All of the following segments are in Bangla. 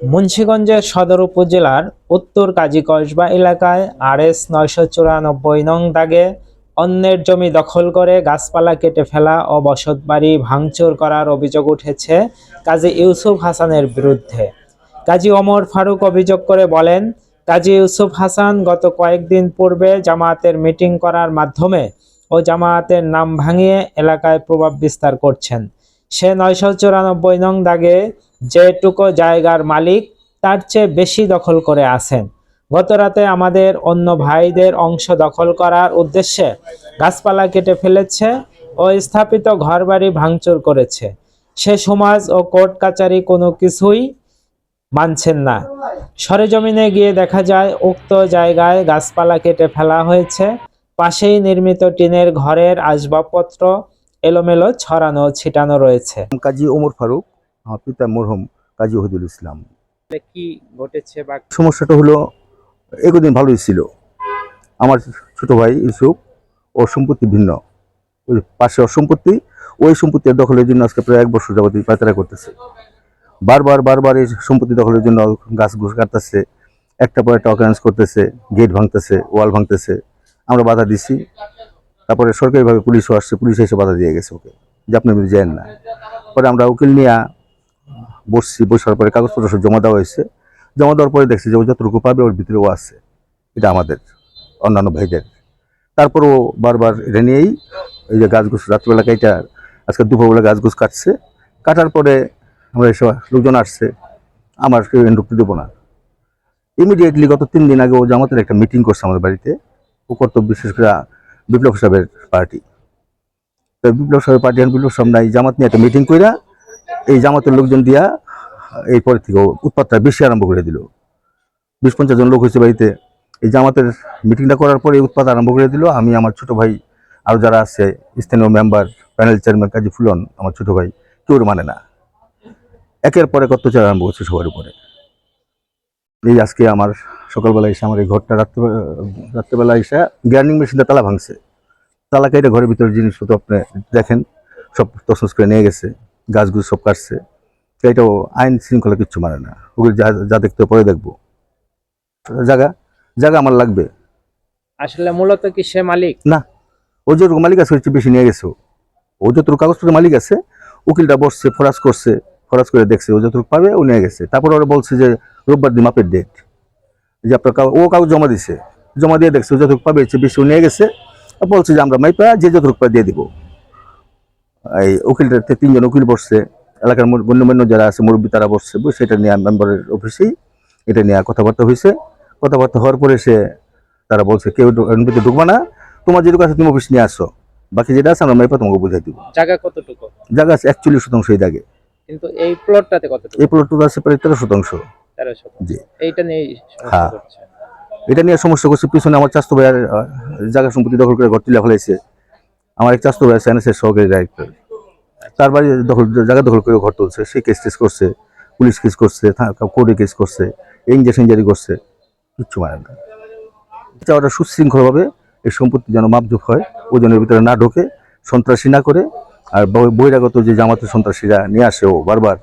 মুন্সিগঞ্জের সদর উপজেলার উত্তর কাজী কসবা এলাকায় আরএস নয়শো চুরানব্বই নং দাগে অন্যের জমি দখল করে গাছপালা কেটে ফেলা ও বসতবাড়ি ভাঙচুর করার অভিযোগ উঠেছে কাজী ইউসুফ হাসানের বিরুদ্ধে। কাজী ওমর ফারুক অভিযোগ করে বলেন, কাজী ইউসুফ হাসান গত কয়েকদিন পূর্বে জামায়াতের মিটিং করার মাধ্যমে ও জামায়াতের নাম ভাঙিয়ে এলাকায় প্রভাব বিস্তার করছেন। সে নয়শো চুরানব্বই নং দাগে যেটুকু জায়গার মালিক, তার চেয়ে বেশি দখল করে আছেন। গত রাতে আমাদের অন্য ভাইদের অংশ দখল করার উদ্দেশ্যে গাছপালা কেটে ফেলেছে ও স্থাপিত ঘরবাড়ি ভাঙচুর করেছে। সে সমাজ ও কোর্ট কাচারি কোনো কিছুই মানছেন না। সরেজমিনে গিয়ে দেখা যায়, উক্ত জায়গায় গাছপালা কেটে ফেলা হয়েছে। পাশেই নির্মিত টিনের ঘরের আসবাবপত্র এলোমেলো ছড়ানো ছিটানো রয়েছে। কাজী ওমর ফারুক আমার পিতা মরহম কাজী ওহিদুল ইসলাম। কি ঘটেছে বা সমস্যাটা হলো এতদিন ভালোই ছিল। আমার ছোট ভাই ইউসুফ ওর সম্পত্তি ভিন্ন। ওই পাশে ওর সম্পত্তি ওই সম্পত্তির দখলের জন্য আজকে প্রায় এক বছর যাবত পায়তারা করতেছে। বারবার বারবার এই সম্পত্তি দখলের জন্য গাছ ঘুষ কাটতেছে একটা পর একটা অকারেন্স করতেছে গেট ভাঙতেছে ওয়াল ভাঙতেছে। আমরা বাধা দিছি। তারপরে সরকারিভাবে পুলিশও আসছে পুলিশ এসে বাধা দিয়ে গেছে ওকে। যে আপনি যেন না। পরে আমরা উকিল নিয়ে বসছি, বসার পরে কাগজপত্র সব জমা দেওয়া হয়েছে। জমা দেওয়ার পরে দেখছি যে ও যতটুকু পাবে ওর ভিতরেও আছে। এটা আমাদের, অন্যান্য ভাইদের। তারপরও বারবার এটা নিয়েই এই যে গাছ গুছ রাত্রিবেলা কাইটা, আজকে দুপুরবেলা গাছ গুছ কাটছে। কাটার পরে আমরা এসব লোকজন আসছে, আমার কেউ ঢুকতে দেবো না। ইমিডিয়েটলি গত তিন দিন আগে ও জামাতের একটা মিটিং করছে আমাদের বাড়িতে। ও করতো বিশেষ করে বিপ্লব সাহেবের পার্টি তো বিপ্লব সাহেবের পার্টি আর বিপ্লব সাহেব নাই, জামাত নিয়ে একটা মিটিং কইরা এই জামাতের লোকজন দিয়া এই পরে থেকে উৎপাতটা বেশি আরম্ভ করে দিল। বিশ পঞ্চাশ জন লোক হয়েছে বাড়িতে। এই জামাতের মিটিংটা করার পরে এই উৎপাত আরম্ভ করে দিল। আমি আমার ছোট ভাই আরও যারা আছে, স্থানীয় member, panel chairman Kazi Fulon, আমার ছোট ভাই কেউ মানে না। একের পরে কত চার আরম্ভ করছে সবার উপরে। এই আজকে আমার সকালবেলা এসে আমার এই ঘরটা রাত্রে, রাত্রেবেলা এসে গ্রাইন্ডিং মেশিনটা তালা ভাঙছে। তালা কেটে ঘরের ভিতরে জিনিসপত্র আপনি দেখেন, সব তসনস করে নিয়ে গেছে। গাছগুলো সব কাটছে তো এটাও আইন শৃঙ্খলা কিচ্ছু মানে না। ওগুলো যা যা দেখতে পরে দেখব। জায়গা জায়গা আমার লাগবে। আসলে মূলত কি সে মালিক? না ও যতটুকু মালিক আছে বেশি নিয়ে গেছে ও। যতটুকু কাগজপত্র মালিক আছে উকিলটা বসছে ফরাজ করছে ফরাজ করে দেখছে ও যতটুকু পাবে ও নিয়ে গেছে। তারপর ওরা বলছে যে রোববার দিন মাপের ডেট যে আপনার কাগজ- ও কাগজ জমা দিছে জমা দিয়ে দেখছে ও যতটুকু পাবে বেশি ও নিয়ে গেছে। বলছে যে আমরা মাইপা যে যতটুকু পাই দিয়ে দিব। এই উকিলটা তিনজন উকিল বসছে এলাকার গণ্যমান্য যারা আছে মুরব্বী তারা বসছে বসে এটা নিয়ে মেম্বারের অফিসেই এটা নিয়ে কথাবার্তা হয়েছে কথাবার্তা হওয়ার পরে সে তারা বলছে কেউ এর ঢুকবা না তোমার যেটুকু আছে তুমি অফিস নিয়ে আসো। বাকি যেটা আছে আমরা তোমাকে বুঝাই দিব। জায়গা কতটুকু? জায়গা আছে একচল্লিশ শতাংশ এই দাগে কিন্তু এই প্লটটাতে কতটুকু? এই প্লটটা আছে প্রায় তেরো শতাংশ। জি। এইটা নিয়ে হ্যাঁ। এটা নিয়ে সমস্যা করছে পিছনে আমার চাস্তো ভাইয়ের জায়গা সম্পত্তি দখল করে ঘর তুলে ফেলাইছে। আমার এক চাস্তো ভাই সাইন্সের সহকারী ডাইরেক্টর তার বাড়ি দখল, জায়গা দখল করে ঘর তুলছে, সে কেস টেস করছে, পুলিশ কেস করছে কোর্টে কেস করছে ইঞ্জেকশন জারি করছে, কিচ্ছু মানে না। চাওয়াটা সুশৃঙ্খলভাবে এই সম্পত্তি যেন মাপজোপ হয়, ওজনের ভিতরে না ঢোকে, সন্ত্রাসী না করে, আর বহিরাগত যে জামাতের সন্ত্রাসীরা নিয়ে আসে ও বারবার,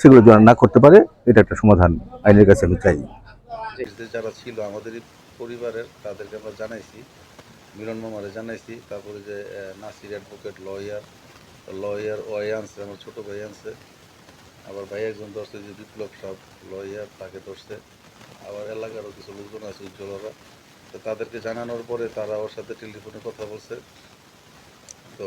সেগুলো যেন না করতে পারে, এটা একটা সমাধান, আইনের কাছে আমি চাই। যারা ছিল আমাদেরই পরিবারের, তাদেরকে আমরা জানাইছি মিলন মামারে জানাইছি, তারপরে যে নাসির অ্যাডভোকেট লয়ার লয়ার ওয়াই আনছে, আমার ছোট ভাই আনছে। আবার ভাই একজন ধরছে যে বিপ্লব সাহেব লয়ার তাকে ধরছে। আবার এলাকারও কিছু লোকজন আছে উজ্জ্বলরা। তো তাদেরকে জানানোর পরে তারা ওর সাথে টেলিফোনে কথা বলছে। তো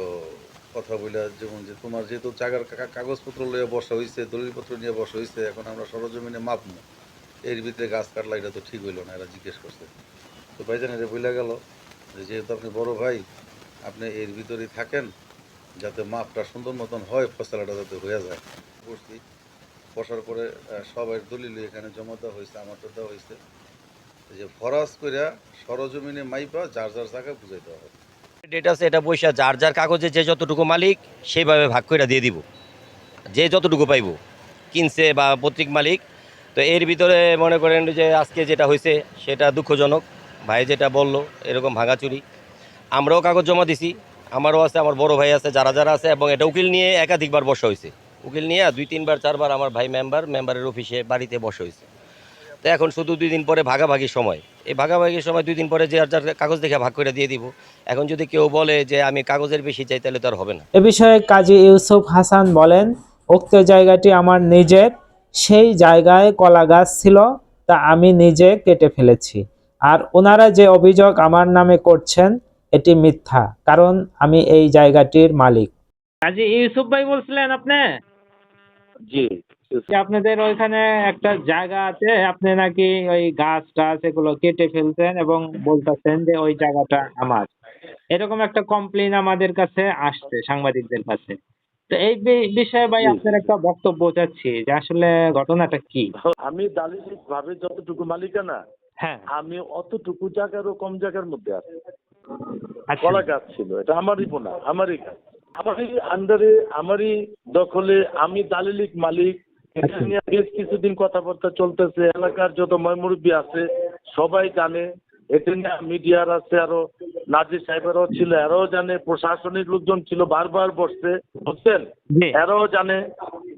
কথা বলে যেমন যে, তোমার যেহেতু জায়গার কাগজপত্র লইয়ে বসা হয়েছে দলিলপত্র নিয়ে বসা হয়েছে এখন আমরা সরজমিনে মাপমু। এর ভিতরে গাছ কাটলা, এটা তো ঠিক হইল না, এরা জিজ্ঞেস করছে। তো ভাইজান এটা বইলা গেল। যেহেতু আপনি বড় ভাই, আপনি এর ভিতরেই থাকেন যাতে মাপটা সুন্দর মতন হয়, ফসলাটা যাতে হয়ে যায়। বসছি বসার পরে সবাই দলিল এখানে জমা দেওয়া হয়েছে, আমারটা দেওয়া হয়েছে। যে ফরাজ কইরা সরজমিনে মাইপা যার যার জায়গায় বুঝাই দেওয়া হবে ডেট আছে, এটা পয়সা যার যার কাগজে যে যতটুকু মালিক, সেইভাবে ভাগ করে দিয়ে দিব। যে যতটুকু পাইব, কিনছে বা পত্রিক মালিক। তো এর ভিতরে মনে করেন যে আজকে যেটা হয়েছে সেটা দুঃখজনক। ভাই যেটা বলল, এরকম ভাঙাচুরি। আমরাও কাগজ জমা দিছি, আমারও আছে, আমার বড় ভাই আছে, যারা যারা আছে, এবং এটা উকিল নিয়ে একাধিকবার বসা হয়েছে। উকিল নিয়ে দুই, তিনবার, চারবার আমার ভাই মেম্বার মেম্বারের অফিসে বাড়িতে বসে হয়েছে। তো এখন শুধু দুই দিন পরে ভাগাভাগি সময়। এই ভাগাভাগির সময় দুই দিন পরে যে আর যার কাগজ দেখে ভাগ করে দিয়ে দিব, এখন যদি কেউ বলে যে আমি কাগজের বেশি চাই, তাহলে তো আর হবে না। এ বিষয়ে কাজী ইউসুফ হাসান বলেন, উক্ত জায়গাটি আমার নিজের, সেই জায়গায় কলা গাছ ছিল, তা আমি নিজে কেটে ফেলেছি। আর ওনারা যে অভিযোগ আমার নামে করছেন এটি মিথ্যা কারণ আমি এই জায়গাটির মালিক। কাজী ইউসুফ ভাই বলছিলেন আপনি? জি আপনাদের ওইখানে একটা জায়গা আছে আপনি নাকি ওই গাছ টাছ এগুলো কেটে ফেলতেন এবং বলতেছেন যে ওই জায়গাটা আমার। এরকম একটা কমপ্লেন আমাদের কাছে আসছে সাংবাদিকদের কাছে। তো এই বিষয়ে ভাই আপনার একটা বক্তব্য চাচ্ছি যে আসলে ঘটনাটা কি? আমি দালিলিক ভাবে যতটুকু মালিকানা হ্যাঁ। আমি অতটুকু জায়গারও কম জায়গার মধ্যে আছি। আচ্ছা। কলা গাছ ছিল এটা আমারই বোনা আমারই গাছ। আমারই আন্ডারে আমারই দখলে আমি দালিলিক মালিক। এটা নিয়ে বেশ কিছুদিন কথাবার্তা চলতেছে এলাকার যত ময়মুরব্বী আছে সবাই জানে। এটা নিয়ে মিডিয়ার আছে আরও নাজির সাহেবেরও ছিল এরাও জানে প্রশাসনিক লোকজন ছিল বারবার বসছে বুঝছেন? এরাও জানে।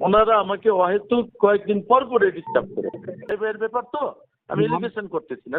ওনারা আমাকে অহেতুক কয়েকদিন পর পরে ডিস্টার্ব করে। এর ব্যাপার তো আমি এলিগেশন করতেছি না